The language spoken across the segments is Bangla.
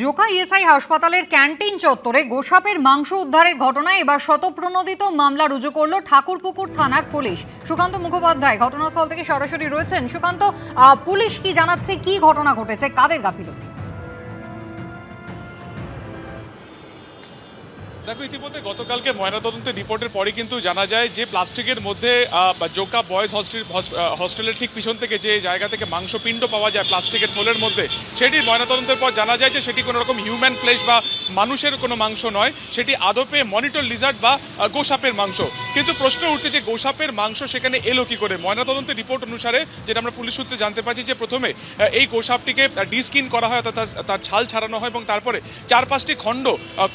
জোকা ইএসআই হাসপাতালের ক্যান্টিন চত্বরে গোসাপের মাংস উদ্ধারের ঘটনায় এবার শতপ্রণোদিত মামলা রুজু করল ঠাকুরপুকুর থানার পুলিশ। সুকান্ত মুখোপাধ্যায়, ঘটনাস্থল থেকে সরাসরি রয়েছেন। সুকান্ত পুলিশ কি জানাচ্ছে? কি ঘটনা ঘটেছে? কাদের গাফিলতি? দেখো, ইতিমধ্যে গতকালকে ময়নাতদন্তের রিপোর্টের পরে কিন্তু জানা যায় যে প্লাস্টিকের মধ্যে জোকা বয়েজ হস্টেল হস্টেলের ঠিক পিছন থেকে যে জায়গা থেকে মাংসপিণ্ড পাওয়া যায় প্লাস্টিকের থলের মধ্যে সেটির ময়নাতদন্তের পর জানা যায় যে সেটি কোনো রকম হিউম্যান ফ্লেশ বা মানুষের কোনো মাংস নয়, সেটি আদপে মনিটর লিজার্ড বা গোসাপের মাংস। কিন্তু প্রশ্ন উঠছে যে গোসাপের মাংস সেখানে এলো কি করে? ময়নাতদন্তের রিপোর্ট অনুসারে, যেটা আমরা পুলিশ সূত্রে জানতে পারছি যে প্রথমে এই গোসাপটিকে ডিস্কিন করা হয়, অর্থাৎ তার- ছাল ছাড়ানো হয় এবং তারপরে চার পাঁচটি খণ্ড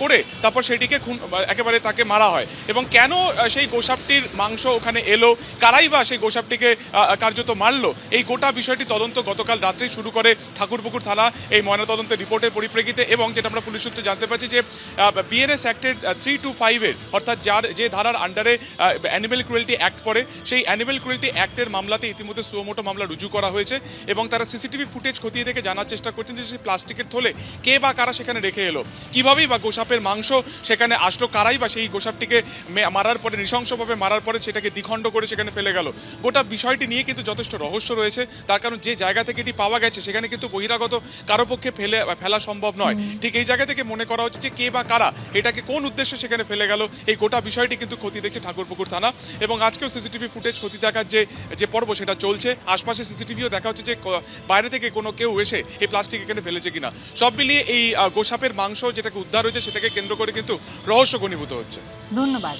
করে তারপর সেটিকে খুন একেবারে তাকে মারা হয়। এবং কেন সেই গোসাপটির মাংস ওখানে এলো? কারাই বা সেই গোসাপটিকে কার্যত মারলো? এই গোটা বিষয়টি তদন্ত গতকাল রাত্রেই শুরু করে ঠাকুরপুকুর থানা এই ময়নাতদন্তের রিপোর্টের পরিপ্রেক্ষিতে এবং যেটা আমরা পুলিশ সূত্রে জানতে পারছি যে বিএনএস অ্যাক্টের থ্রি টু ফাইভের অর্থাৎ যার যে ধারার আন্ডারে অ্যানিমেল ক্রুয়েলটি অ্যাক্ট পড়ে সেই অ্যানিমেল ক্রুয়েলটি অ্যাক্টের মামলাতে ইতিমধ্যে সুমোটো মামলা রুজু করা হয়েছে এবং তারা সিসিটিভি ফুটেজ খতিয়ে দেখে জানার চেষ্টা করছেন যে সেই প্লাস্টিকের থলে কে বা কারা সেখানে রেখে এলো। কিভাবেই বা গোসাপের মাংস সেখানে আসলো কারাই বা সেই গোসাপটিকে মারার পরে নৃশংসভাবে মারার পরে সেটাকে দ্বিখণ্ড করে সেখানে ফেলে গেল। গোটা বিষয়টি নিয়ে কিন্তু যথেষ্ট রহস্য রয়েছে। তার কারণ যে জায়গা থেকে এটি পাওয়া গেছে সেখানে কিন্তু বহিরাগত কারও পক্ষে ফেলে ফেলা সম্ভব নয়। ঠিক এই জায়গা থেকে মনে করা হচ্ছে যে কে বা কারা এটাকে কোন উদ্দেশ্যে সেখানে ফেলে গেল এই গোটা বিষয়টি কিন্তু ক্ষতি দেখছে ঠাকুরপুকুর থানা এবং আজকেও সিসিটিভি ফুটেজ ক্ষতি দেখার যে যে পর্ব সেটা চলছে। আশপাশে সিসিটিভিও দেখা হচ্ছে যে বাইরে থেকে কোনো কেউ এসে এই প্লাস্টিক এখানে ফেলেছে কিনা। সব মিলিয়ে এই গোসাপের মাংস যেটাকে উদ্ধার হয়েছে সেটাকে কেন্দ্র করে কিন্তু রহস্য ঘনীভূত হচ্ছে। ধন্যবাদ।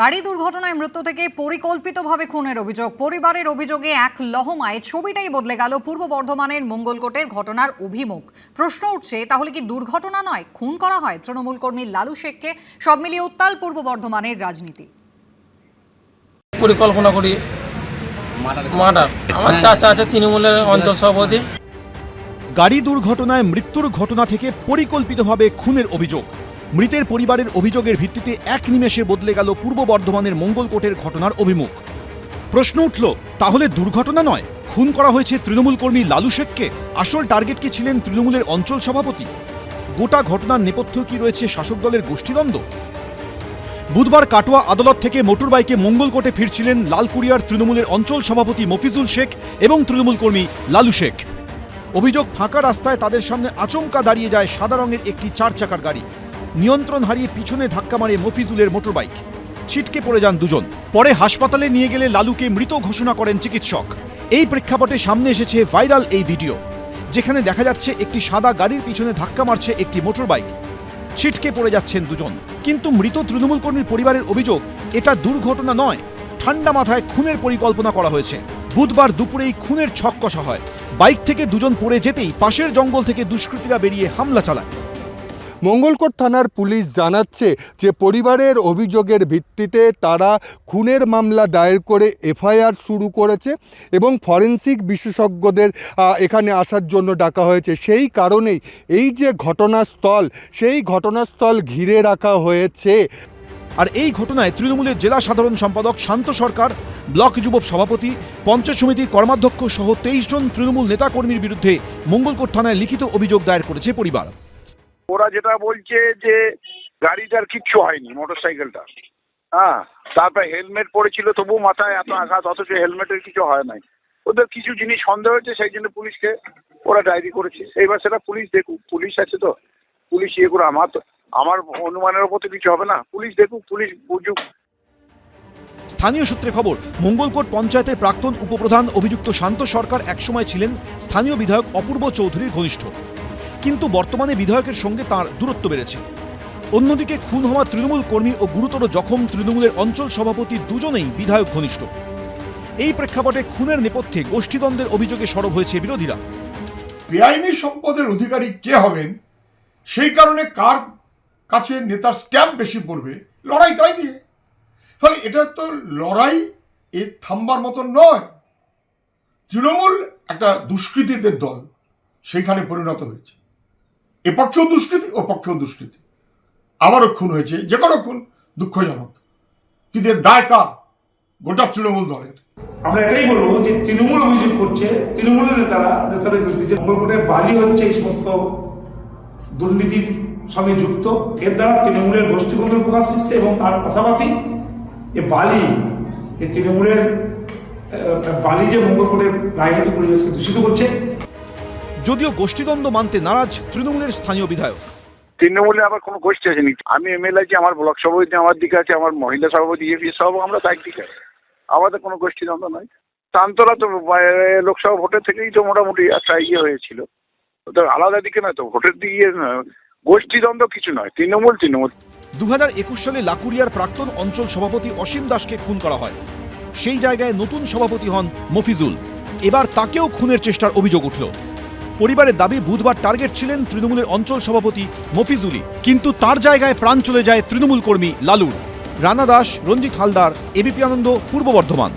গাড়ি দুর্ঘটনায় মৃত্যু থেকে পরিকল্পিতভাবে খুনের অভিযোগ। পরিবারের অভিযোগে এক লহমায় ছবিটাই বদলে গেল পূর্ব বর্ধমানের মঙ্গলকোটের ঘটনার অভিমুখ। প্রশ্ন উঠছে তাহলে কি দুর্ঘটনা নয়? খুন করা হয়? তৃণমূল কর্মী লালু শেখকে সব মিলিয়ে উত্তাল পূর্ব বর্ধমানের রাজনীতি। পরিকল্পনা করি। মার্ডার আমার চাচা আছে তৃণমূলের অঞ্চল সভাপতি। গাড়ি দুর্ঘটনায় মৃত্যুর ঘটনা থেকে পরিকল্পিতভাবে খুনের অভিযোগ। মৃতের পরিবারের অভিযোগের ভিত্তিতে এক নিমেষে বদলে গেল পূর্ব বর্ধমানের মঙ্গলকোটের ঘটনার অভিমুখ। প্রশ্ন উঠল, তাহলে দুর্ঘটনা নয়? খুন করা হয়েছে তৃণমূল কর্মী লালু শেখকে? আসল টার্গেট কি ছিলেন তৃণমূলের অঞ্চল সভাপতি? গোটা ঘটনার নেপথ্য কি রয়েছে শাসক দলের গোষ্ঠীদ্বন্দ্ব? বুধবার কাটোয়া আদালত থেকে মোটরবাইকে মঙ্গলকোটে ফিরছিলেন লালকুড়িয়ার তৃণমূলের অঞ্চল সভাপতি মফিজুল শেখ এবং তৃণমূল কর্মী লালু শেখ। অভিযোগ ফাঁকা রাস্তায় তাদের সামনে আচমকা দাঁড়িয়ে যায় সাদা রঙের একটি চার চাকার গাড়ি। নিয়ন্ত্রণ হারিয়ে পিছনে ধাক্কা মারে মফিজুলের মোটরবাইক। ছিটকে পড়ে যান দুজন। পরে হাসপাতালে নিয়ে গেলে লালুকে মৃত ঘোষণা করেন চিকিৎসক। এই প্রেক্ষাপটে সামনে এসেছে ভাইরাল এই ভিডিও, যেখানে দেখা যাচ্ছে একটি সাদা গাড়ির পিছনে ধাক্কা মারছে একটি মোটরবাইক। ছিটকে পড়ে যাচ্ছেন দুজন। কিন্তু মৃত তৃণমূল কর্মীর পরিবারের অভিযোগ, এটা দুর্ঘটনা নয়। ঠান্ডা মাথায় খুনের পরিকল্পনা করা হয়েছে। বুধবার দুপুরেই খুনের ছক কষা হয়। বাইক থেকে দুজন পড়ে যেতেই পাশের জঙ্গল থেকে দুষ্কৃতীরা বেরিয়ে হামলা চালায়। মঙ্গলকোট থানার পুলিশ জানাচ্ছে যে পরিবারের অভিযোগের ভিত্তিতে তারা খুনের মামলা দায়ের করে এফআইআর শুরু করেছে এবং ফরেন্সিক বিশেষজ্ঞদের এখানে আসার জন্য ডাকা হয়েছে। সেই কারণেই এই যে ঘটনাস্থল, সেই ঘটনাস্থল ঘিরে রাখা হয়েছে। আর এই ঘটনায় তৃণমূলের জেলা সাধারণ সম্পাদক শান্ত সরকার, ব্লক যুব সভাপতি, পঞ্চায়েত সমিতির কর্মাধ্যক্ষ সহ তেইশ জন তৃণমূল নেতাকর্মীর বিরুদ্ধে মঙ্গলকোট থানায় লিখিত অভিযোগ দায়ের করেছে পরিবার। ওরা যেটা বলছে যে গাড়িটার কিচ্ছু হয়নি মোটর সাইকেলটা হ্যাঁ তারপর হেলমেট পরেছিল তবু মাথায় এত আঘাত, অথচ হেলমেটের কিছু হয় নাই। ওদের কিছু জিনিস সন্দেহ হয়েছে, সেই জন্য পুলিশকে ওরা ডায়েরি করেছে। এইবার সেটা পুলিশ দেখুক, পুলিশ আছে তো? পুলিশ ইয়ে করে আমার আমার অনুমানের ওপর তো কিছু হবে না। পুলিশ দেখুক, পুলিশ বুঝুক। স্থানীয় সূত্রে খবর, মঙ্গলকোট পঞ্চায়েতের প্রাক্তন উপপ্রধান অভিযুক্ত শান্ত সরকার একসময় ছিলেন স্থানীয় বিধায়ক অপূর্ব চৌধুরীর ঘনিষ্ঠ। কিন্তু বর্তমানে বিধায়কের সঙ্গে তার দূরত্ব বেড়েছে। অন্যদিকে খুন হওয়া তৃণমূল কর্মী ও গুরুতর জখম তৃণমূলের অঞ্চল সভাপতি দুজনেই বিধায়ক ঘনিষ্ঠ। এই প্রেক্ষাপটে খুনের নেপথ্যে গোষ্ঠীদ্বন্দ্বের অভিযোগে সরব হয়েছে বিরোধীরা। বেআইনি সম্পদের অধিকারী কে হবেন? সেই কারণে কার কাছে নেতার স্ট্যাম্প বেশি পড়বে? লড়াই তাই দিয়ে। ফলে এটা তো লড়াই এ থামবার মতন নয়। তৃণমূল একটা দুষ্কৃতীদের দল, সেইখানে পরিণত হয়েছে। এ পক্ষেও দুষ্কৃতি, ও পক্ষেও দুষ্কৃতি। আবারও খুন হয়েছে, যে কোনো খুন দুঃখজনক। কিন্তু এর দায় কার? গোটা তৃণমূল দলের। আমরা এটাই বলব যে তৃণমূল অভিযোগ করছে, তৃণমূলের নেতারা, নেতাদের বিরুদ্ধে যে মঙ্গলকোটের বালি হচ্ছে, এই সমস্ত দুর্নীতির সঙ্গে যুক্ত, এর দ্বারা তৃণমূলের গোষ্ঠীদ্বন্দ্বের প্রকাশ সৃষ্টি এবং তার পাশাপাশি যে বালি এই তৃণমূলের বালি যে মঙ্গলকোটের রাজনৈতিক পরিবেশকে দূষিত করছে যদিও গোষ্ঠীদ্বন্দ্ব মানতে নারাজ তৃণমূলের স্থানীয় বিধায়ক। তৃণমূলে আবার কোনো গোষ্ঠী আছে নাকি আমি এমএলএ আছি আমার ব্লক সভাপতি আমার দিকে আছে আমার মহিলা সভাপতি ইএপি সব আমরা তো একদিকে আছি। আমাদের কোনো গোষ্ঠীদ্বন্দ্ব নয়। তান্তরা তো লোকসভা ভোটের থেকেই তো মোটামুটি একটা ইয়ে হয়েছিল। তো আলাদা দিকে নয় তো ভোটের দিকে ইয়ে নয়। গোষ্ঠী দ্বন্দ্ব কিছু নয় তৃণমূল তৃণমূল। দু হাজার একুশ সালে লাকুরিয়ার প্রাক্তন অঞ্চল সভাপতি অসীম দাসকে খুন করা হয়। সেই জায়গায় নতুন সভাপতি হন মফিজুল। এবার তাকেও খুনের চেষ্টার অভিযোগ উঠল। পরিবারের দাবি বুধবার টার্গেট ছিলেন তৃণমূলের অঞ্চল সভাপতি মফিজুলি কিন্তু তার জায়গায় প্রাণ চলে যায় তৃণমূল কর্মী লালুর। রানা দাস, রঞ্জিত হালদার এবিপি আনন্দ, পূর্ব বর্ধমান।